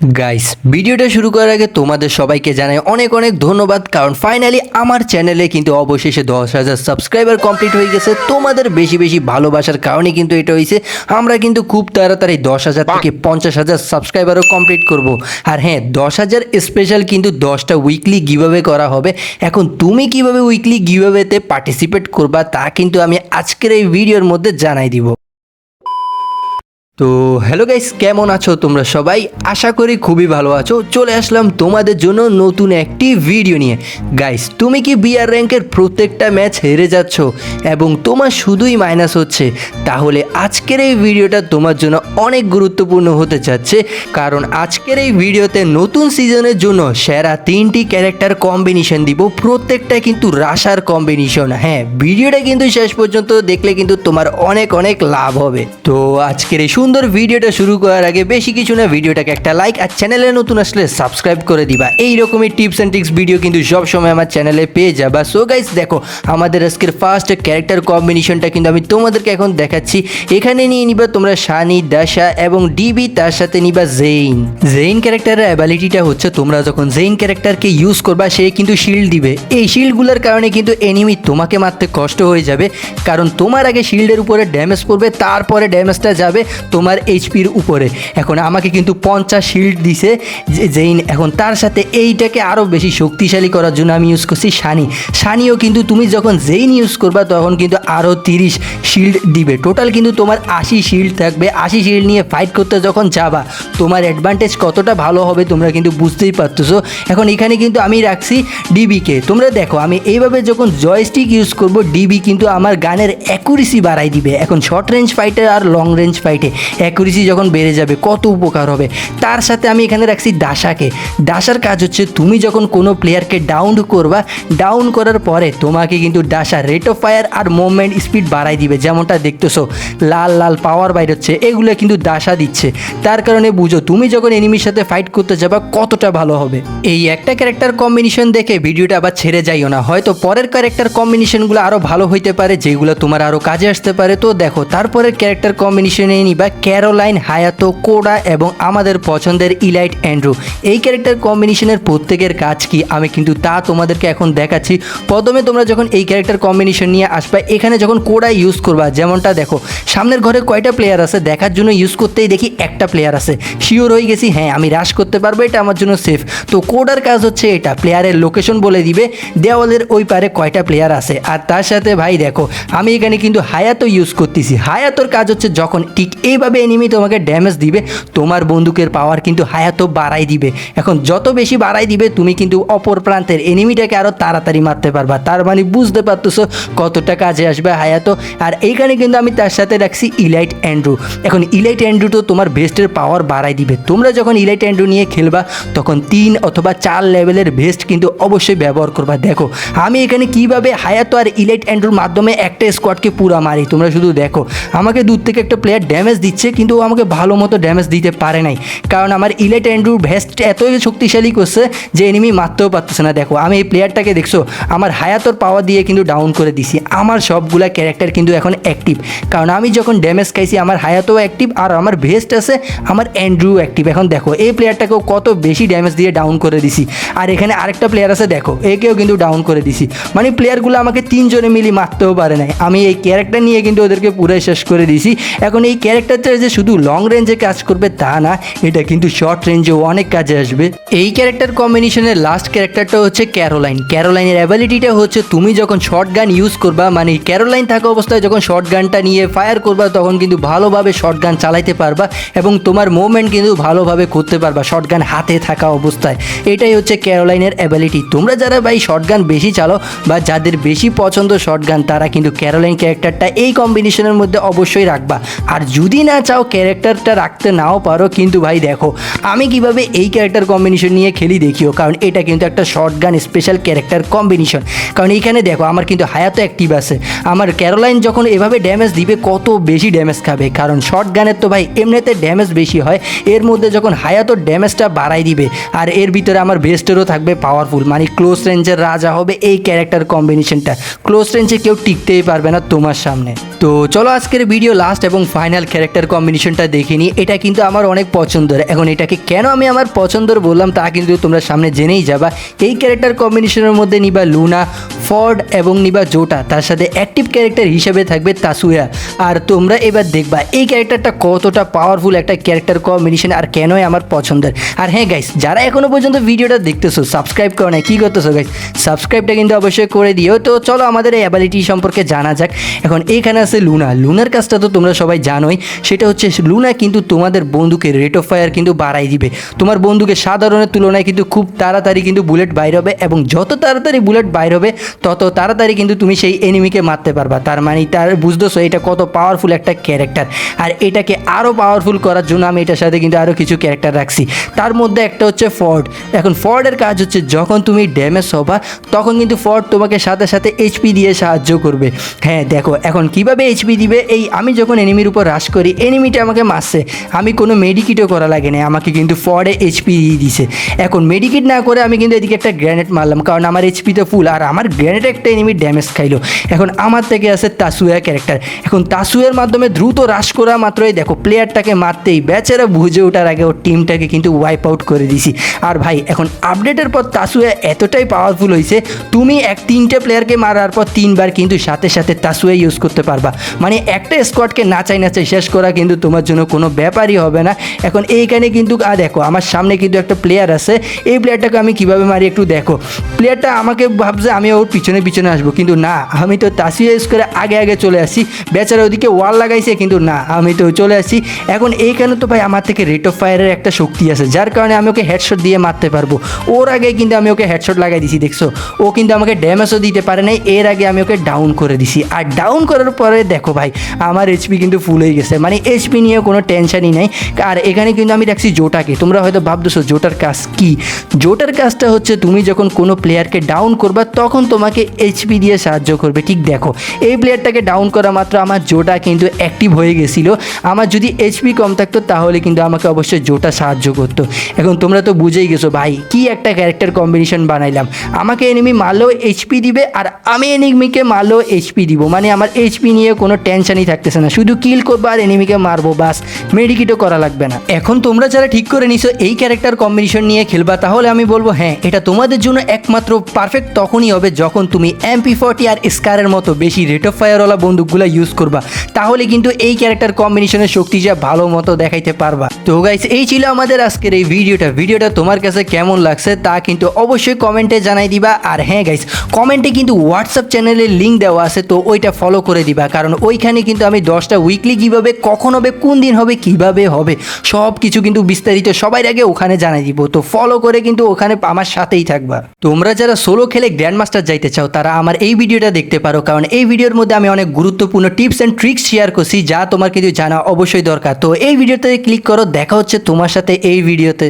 Guys ভিডিওটা শুরু করার আগে তোমাদের সবাইকে জানাই অনেক অনেক ধন্যবাদ, কারণ ফাইনালি আমার চ্যানেলে কিন্তু অবশেষে দশ হাজার সাবস্ক্রাইবার কমপ্লিট হয়ে গেছে। তোমাদের বেশি বেশি ভালোবাসার কারণে কিন্তু এটা হয়েছে। আমরা কিন্তু খুব তাড়াতাড়ি দশ হাজার থেকে পঞ্চাশ হাজার সাবস্ক্রাইবারও কমপ্লিট করব। আর হ্যাঁ দশ হাজার স্পেশাল কিন্তু দশটা উইকলি গিভাবে করা হবে। এখন তুমি কীভাবে উইকলি গিভাবেতে পার্টিসিপেট করবা তা কিন্তু আমি আজকের এই ভিডিওর মধ্যে জানাই দিব। তো হ্যালো গাইস কেমন আছো তোমরা সবাই? আশা করি খুবই ভালো আছো। চলে আসলাম তোমাদের জন্য নতুন একটি ভিডিও নিয়ে। গাইস তুমি কি বিআর র্যাঙ্কের প্রত্যেকটা ম্যাচ হেরে যাচ্ছ এবং তোমার শুধুই মাইনাস হচ্ছে? তাহলে আজকের এই ভিডিওটা তোমার জন্য অনেক গুরুত্বপূর্ণ হতে যাচ্ছে। কারণ আজকের এই ভিডিওতে নতুন সিজনের জন্য সেরা তিনটি ক্যারেক্টার কম্বিনেশন দিব। প্রত্যেকটা কিন্তু রাশার কম্বিনেশন হ্যাঁ ভিডিওটা কিন্তু শেষ পর্যন্ত দেখলে কিন্তু তোমার অনেক অনেক লাভ হবে। তো আজকের এই সুন্দর ভিডিওটা শুরু করার আগে বেশি কিছু না, ভিডিওটাকে একটা লাইক আর চ্যানেলে নতুন আসলে সাবস্ক্রাইব করে দিবা। এই রকমের টিপস অ্যান্ড ট্রিক্স ভিডিও কিন্তু সব সময় আমার চ্যানেলে পেয়ে যাবা। সো গাইস দেখো, আমাদের আজকের ফার্স্ট ক্যারেক্টার কম্বিনেশনটা কিন্তু আমি তোমাদেরকে এখন দেখাচ্ছি। এখানে নিয়ে নিবা তোমরা শানি দাসা এবং ডিবি তার সাথে নিবা জেইন জেইন ক্যারেক্টারের অ্যাবিলিটিটা হচ্ছে তোমরা যখন জেইন ক্যারেক্টারকে ইউজ করবা, সে কিন্তু শিল্ড দিবে। এই শিল্ডগুলোর কারণে কিন্তু এনিমি তোমাকে মারতে কষ্ট হয়ে যাবে। কারণ তোমার আগে শিল্ডের উপরে ড্যামেজ পড়বে, তারপরে ড্যামেজটা যাবে। তোমার এইচপির উপরে। এখন আমাকে কিন্তু পঞ্চাশ শিল্ড দিছে জেইন এখন তার সাথে এইটাকে আরও বেশি শক্তিশালী করার জন্য আমি ইউজ করছি সানি সানিও কিন্তু তুমি যখন জেইন ইউজ করবা, তখন কিন্তু আরও তিরিশ শিল্ড দিবে। টোটাল কিন্তু তোমার আশি শিল্ড থাকবে। আশি শিল্ড নিয়ে ফাইট করতে যখন যাবা, তোমার অ্যাডভান্টেজ কতটা ভালো হবে তোমরা কিন্তু বুঝতেই পারতেছো। এখন এখানে কিন্তু আমি রাখছি ডিবিকে তোমরা দেখো, আমি এইভাবে যখন জয়স্টিক ইউজ করব ডিবি কিন্তু আমার গানের অ্যাকুরেসি বাড়াই দিবে। এখন শর্ট রেঞ্জ ফাইটে আর লং রেঞ্জ ফাইটে অ্যাকুরেসি যখন বেড়ে যাবে, কত উপকার হবে। তার সাথে আমি এখানে রাখছি দাসাকে। দাসার কাজ হচ্ছে, তুমি যখন কোনো প্লেয়ারকে ডাউন করবা ডাউন করার পরে তোমাকে কিন্তু দাসা রেট অফ ফায়ার আর মুভমেন্ট স্পিড বাড়াই দিবে, যেমনটা দেখতেছো। লাল লাল পাওয়ার বাইর হচ্ছে এগুলো কিন্তু দাসা দিচ্ছে। তার কারণে বুঝো, তুমি যখন এনিমির সাথে ফাইট করতে যাবা, কতটা ভালো হবে। এই একটা ক্যারেক্টার কম্বিনেশন দেখে ভিডিওটা আবার ছেড়ে যাইও না। হয়তো পরের ক্যারেক্টার কম্বিনেশনগুলো আরও ভালো হইতে পারে, যেগুলো তোমার আরও কাজে আসতে পারে। তো দেখো, তারপরের ক্যারেক্টার কম্বিনেশনে নিবা ক্যারোলাইন হায়াতো কোডা এবং আমাদের পছন্দের ইলাইট অ্যান্ড্রু এই ক্যারেক্টার কম্বিনেশনের প্রত্যেকের কাজ কি? আমি কিন্তু তা তোমাদেরকে এখন দেখাচ্ছি। প্রথমে তোমরা যখন এই ক্যারেক্টার কম্বিনেশন নিয়ে আসবা, এখানে যখন কোডা ইউজ করবা, যেমনটা দেখো, সামনের ঘরে কয়টা প্লেয়ার আছে? দেখার জন্য ইউজ করতেই দেখি একটা প্লেয়ার আছে। শিওর হয়ে গেছি হ্যাঁ আমি রাশ করতে পারব, এটা আমার জন্য সেফ তো কোডার কাজ হচ্ছে এটা প্লেয়ারের লোকেশন বলে দিবে, দেওয়ালের ওই পারে কয়টা প্লেয়ার আছে? আর তার সাথে ভাই দেখো, আমি এখানে কিন্তু হায়াতো ইউজ করতেছি। হায়াতোর কাজ হচ্ছে যখন ঠিক এইভাবে এনিমি তোমাকে ড্যামেজ দিবে, তোমার বন্দুকের পাওয়ার কিন্তু হায়াতো বাড়াই দিবে। এখন যত বেশি বাড়াই দিবে, তুমি কিন্তু অপর প্রান্তের এনিমিটাকে আরও তাড়াতাড়ি মারতে পারবা। তার মানে বুঝতে পারতেছো কতটা কাজে আসবে হায়াতো। আর এইখানে কিন্তু আমি তার সাথে রাখছি ইলাইট অ্যান্ড্রু এখন ইলাইট অ্যান্ড্রু তো তোমার ভেস্টের পাওয়ার বাড়াই দিবে। তোমরা যখন ইলাইট অ্যান্ড্রু নিয়ে খেলবা, তখন তিন অথবা চার লেভেলের ভেস্ট কিন্তু অবশ্যই ব্যবহার করবা। দেখো, আমি এখানে কীভাবে হায়াতো আর ইলাইট অ্যান্ড্রুর মাধ্যমে একটা স্কোয়াডকে পুরা মারি, তোমরা শুধু দেখো। আমাকে দূর থেকে একটা প্লেয়ার ড্যামেজ দিচ্ছে, কিন্তু ও আমাকে ভালো মতো ড্যামেজ দিতে পারে নাই। কারণ আমার ইলেট অ্যান্ড্রু ভেস্ট এতই শক্তিশালী করছে যে এনিমি মারতেও পারতেছে না। দেখো, আমি এই প্লেয়ারটাকে দেখছ, আমার হায়াতর পাওয়ার দিয়ে কিন্তু ডাউন করে দিছি। আমার সবগুলা ক্যারেক্টার কিন্তু এখন অ্যাক্টিভ কারণ আমি যখন ড্যামেজ খাইছি, আমার হায়াতও অ্যাক্টিভ আর আমার ভেস্ট আছে, আমার অ্যান্ড্রু অ্যাক্টিভ এখন দেখো, এই প্লেয়ারটাকেও কত বেশি ড্যামেজ দিয়ে ডাউন করে দিছি। আর এখানে আরেকটা প্লেয়ার আছে, দেখো, একেও কিন্তু ডাউন করে দিছি। মানে প্লেয়ারগুলো আমাকে তিনজনে মিলি মারতেও পারে নাই। আমি এই ক্যারেক্টার নিয়ে কিন্তু ওদেরকে পুরাই শেষ করে দিছি। এখন এই ক্যারেক্টারটা যে শুধু লং রেঞ্জে কাজ করবে, তা না, এটা কিন্তু শর্ট রেঞ্জেও অনেক কাজে আসবে। এই ক্যারেক্টার কম্বিনেশনের লাস্ট ক্যারেক্টারটা হচ্ছে ক্যারোলাইন ক্যারোলাইনের অ্যাবিলিটিটা হচ্ছে, তুমি যখন শর্ট গান ইউজ করবা মানে ক্যারোলাইন থাকা অবস্থায় যখন শর্ট গানটা নিয়ে ফায়ার করবা, তখন কিন্তু ভালোভাবে শর্ট গান চালাইতে পারবা এবং তোমার মুভমেন্ট কিন্তু ভালোভাবে করতে পারবা শর্ট গান হাতে থাকা অবস্থায়। এটাই হচ্ছে ক্যারোলাইনের অ্যাবিলিটি তোমরা যারা ভাই শর্ট গান বেশি চালো বা যাদের বেশি পছন্দ শর্ট গান, তারা কিন্তু ক্যারোলাইন ক্যারেক্টারটা এই কম্বিনেশনের মধ্যে অবশ্যই রাখবা। আর যদি না চাও ক্যারেক্টারটা রাখতে নাও পারো, কিন্তু ভাই দেখো, আমি কীভাবে এই ক্যারেক্টার কম্বিনেশন নিয়ে খেলি দেখিও, কারণ এটা কিন্তু একটা short gun special character combination কারণ এইখানে দেখো, আমার কিন্তু হায়াতো অ্যাক্টিভ বাসে আমার ক্যারোলাইন যখন এভাবে ড্যামেজ দিবে, কত বেশি ড্যামেজ খাবে। কারণ শর্ট গানের তো ভাই, এমনিতে ড্যামেজ বেশি হয়। এর মধ্যে যখন হায়াতো ড্যামেজটা বাড়াই দিবে, আর এর ভিতরে আমার বেস্টেরও থাকবে পাওয়ারফুল মানে ক্লোজ রেঞ্জের রাজা হবে এই ক্যারেক্টার কম্বিনেশনটা ক্লোজ রেঞ্জে কেউ টিকতেই পারবে না তোমার সামনে। তো চলো আজকের ভিডিও লাস্ট এবং ফাইনাল ক্যারেক্টার কম্বিনেশনটা দেখে নিই। এটা কিন্তু আমার অনেক পছন্দের। এখন এটাকে কেন আমি আমার পছন্দের বললাম, তা কিন্তু তোমরা সামনে জেনেই যাবা। এই ক্যারেক্টার কম্বিনেশনের মধ্যে নিবা লুনা, ফর্ড এবং নিবা জোটা। তার সাথে অ্যাক্টিভ ক্যারেক্টার হিসেবে থাকবে তাসুয়া। আর তোমরা এবার দেখবা, এই ক্যারেক্টারটা কতটা পাওয়ারফুল একটা ক্যারেক্টার কম্বিনেশন আর কেনই আমার পছন্দের। আর হ্যাঁ গাইস যারা এখনও পর্যন্ত ভিডিওটা দেখতেছো সাবস্ক্রাইব করো না কী করতেছো গাইস সাবস্ক্রাইবটা কিন্তু অবশ্যই করে দিও। তো চলো আমাদের এই অ্যাবিলিটি সম্পর্কে জানা যাক। এখন এইখানে আছে লুনা। লুনার কাজটা তো তোমরা সবাই জানোই। সেটা হচ্ছে লুনা কিন্তু তোমাদের বন্ধুকে রেট অফ ফায়ার কিন্তু বাড়াই দিবে। তোমার বন্ধুকে সাধারণের তুলনায় কিন্তু খুব তাড়াতাড়ি কিন্তু বুলেট বাইর হবে এবং যত তাড়াতাড়ি বুলেট বাইর হবে, তত তাড়াতাড়ি কিন্তু তুমি সেই এনিমিকে মারতে পারবা। তার মানে তার বুঝতেছো, এটা কত পাওয়ারফুল একটা ক্যারেক্টার আর এটাকে আরও পাওয়ারফুল করার জন্য আমি এটার সাথে কিন্তু আরও কিছু ক্যারেক্টার রাখছি। তার মধ্যে একটা হচ্ছে ফর্ড এখন ফর্ডের কাজ হচ্ছে যখন তুমি ড্যামেজ হবা, তখন কিন্তু ফর্ড তোমাকে সাথে সাথে এইচপি দিয়ে সাহায্য করবে। হ্যাঁ দেখো, এখন কীভাবে এইচপি দিবে? এই আমি যখন এনিমির উপর হ্রাস করি এনিমিটা আমাকে মারছে। আমি কোনো মেডিকিটও করা লাগে না, আমাকে কিন্তু ফর্ডে এইচপি দিয়ে দিছে। এখন মেডিকিট না করে আমি কিন্তু এদিকে একটা গ্র্যানেড মারলাম, কারণ আমার এইচপি তো ফুল আর আমার গ্র্যানেড একটা এনিমি ড্যামেজ খাইলো। এখন আমার থেকে আছে তাসুয়া ক্যারেক্টার। এখন তাসুয়ের মাধ্যমে দ্রুত হ্রাস করা মাত্রই দেখো প্লেয়ারটাকে মারতেই বেচারা বুঝে ওঠার আগে ওর টিমটাকে কিন্তু ওয়াইপ আউট করে দিছি। আর ভাই, এখন আপডেটের পর তাসুয়া এতটাই পাওয়ারফুল হয়েছে তুমি এক তিনটে প্লেয়ারকে মারার পর তিনবার কিন্তু সাথে সাথে তাসুয়া ইউজ করতে পারবা। মানে একটা স্কোয়াডকে নাচাই নাচাই শেষ করা কিন্তু তোমার জন্য কোনো ব্যাপারই হবে না। এখন এইখানে কিন্তু, আর দেখো, আমার সামনে কিন্তু একটা প্লেয়ার আছে, এই প্লেয়ারটাকে আমি কীভাবে মারি একটু দেখো। প্লেয়ারটা আমাকে ভাবছে আমি ওর পিছনে পিছনে আসব। কিন্তু না, আমি তো তাসিয়া করে আগে আগে চলে আসি। বেচারা ওদিকে ওয়াল লাগাইছে, কিন্তু না, আমি তো চলে আসি। এখন এইখানে তো ভাই আমার থেকে রেট অফ ফায়ারের একটা শক্তি আছে, যার কারণে আমি ওকে হেডশট দিয়ে মারতে পারব। ওর আগে কিন্তু আমি ওকে হেডশট লাগাই দিছি, দেখছ? ও কিন্তু আমাকে ড্যামেজও দিতে পারে নাই, এর আগে আমি ওকে ডাউন করে দিছি। আর ডাউন করার পরে দেখো ভাই, আমার এইচপি কিন্তু ফুল হয়ে গেছে। মানে এইচপি নিয়ে কোনো টেনশনই নাই। আর এখানে কিন্তু আমি রাখছি জোটাকে। তোমরা হয়তো ভাবতেছো, জোটার কাজ কি? জোটার কাজটা হচ্ছে তুমি যখন কোনো প্লেয়ারকে ডাউন করবা, তখন তোমাকে এইচপি দিয়ে সাহায্য করবে। ঠিক দেখো, এই প্লেয়ারটাকে ডাউন করা মাত্র আমার জোটা কিন্তু অ্যাক্টিভ হয়ে গেছিল। আমার যদি এইচপি কম থাকতো, তাহলে কিন্তু আমাকে অবশ্যই জোটা সাহায্য করতো। এখন তোমরা তো বুঝেই গেছো, ভাই, কি একটা ক্যারেক্টার কম্বিনেশন বানাইলাম। আমাকে এনিমি মারলেও এইচপি দিবে আর আমি এনিমিকে মারলেও এইচপি দিব। মানে আমার এইচপি নিয়ে কোনো টেনশনই থাকতেছে না। শুধু কিল করব আর এনিমিকে মারবো, বাস। মেডিকিটও করা লাগবে না। এখন তোমরা যারা ঠিক করে নিছো, এই ক্যারেক্টার কম্বিনেশন নিয়ে খেলবা, তাহলে আমি বলব হ্যাঁ এটা তোমাদের জন্য একমাত্র পারফেক্ট তখনই হবে যখন তুমি এমপি ফর্টি আর স্কারের মতো বেশি রেট অফ ফায়ারওয়ালা বন্দুকগুলো ইউজ করবা। তাহলে কিন্তু এই ক্যারেক্টার কম্বিনেশনের শক্তিটা ভালো মতো দেখাইতে পারবা। তো গাইস এই ছিল আমাদের আজকের এই ভিডিওটা ভিডিওটা তোমার কাছে কেমন লাগছে তা কিন্তু অবশ্যই কমেন্টে জানাই দিবা। আর হ্যাঁ গাইস কমেন্টে কিন্তু হোয়াটসঅ্যাপ চ্যানেলের লিঙ্ক দেওয়া আছে, তো ওইটা ফলো করে দিবা। কারণ ওইখানে কিন্তু আমি দশটা উইকলি কীভাবে কখন হবে, কোন দিন হবে, কীভাবে হবে সব কিছু কিন্তু বিস্তারিত সবার আগে ওখানে জানাই দিব। তো ফলো করে কিন্তু ওখানে আমার সাথেই থাকবা। তোমরা যারা সোলো খেলে গ্র্যান্ড মাস্টার যাইতে চাও, তারা আমার এই ভিডিওটা দেখতে পারো। কারণ এই ভিডিওর মধ্যে আমি অনেক গুরুত্বপূর্ণ টিপস অ্যান্ড ট্রিক্স শেয়ার করছি, যা তোমার কিছু জানা অবশ্যই দরকার। তো এই ভিডিওতে ক্লিক করো, দেখা হচ্ছে তোমার সাথে এই ভিডিওতে।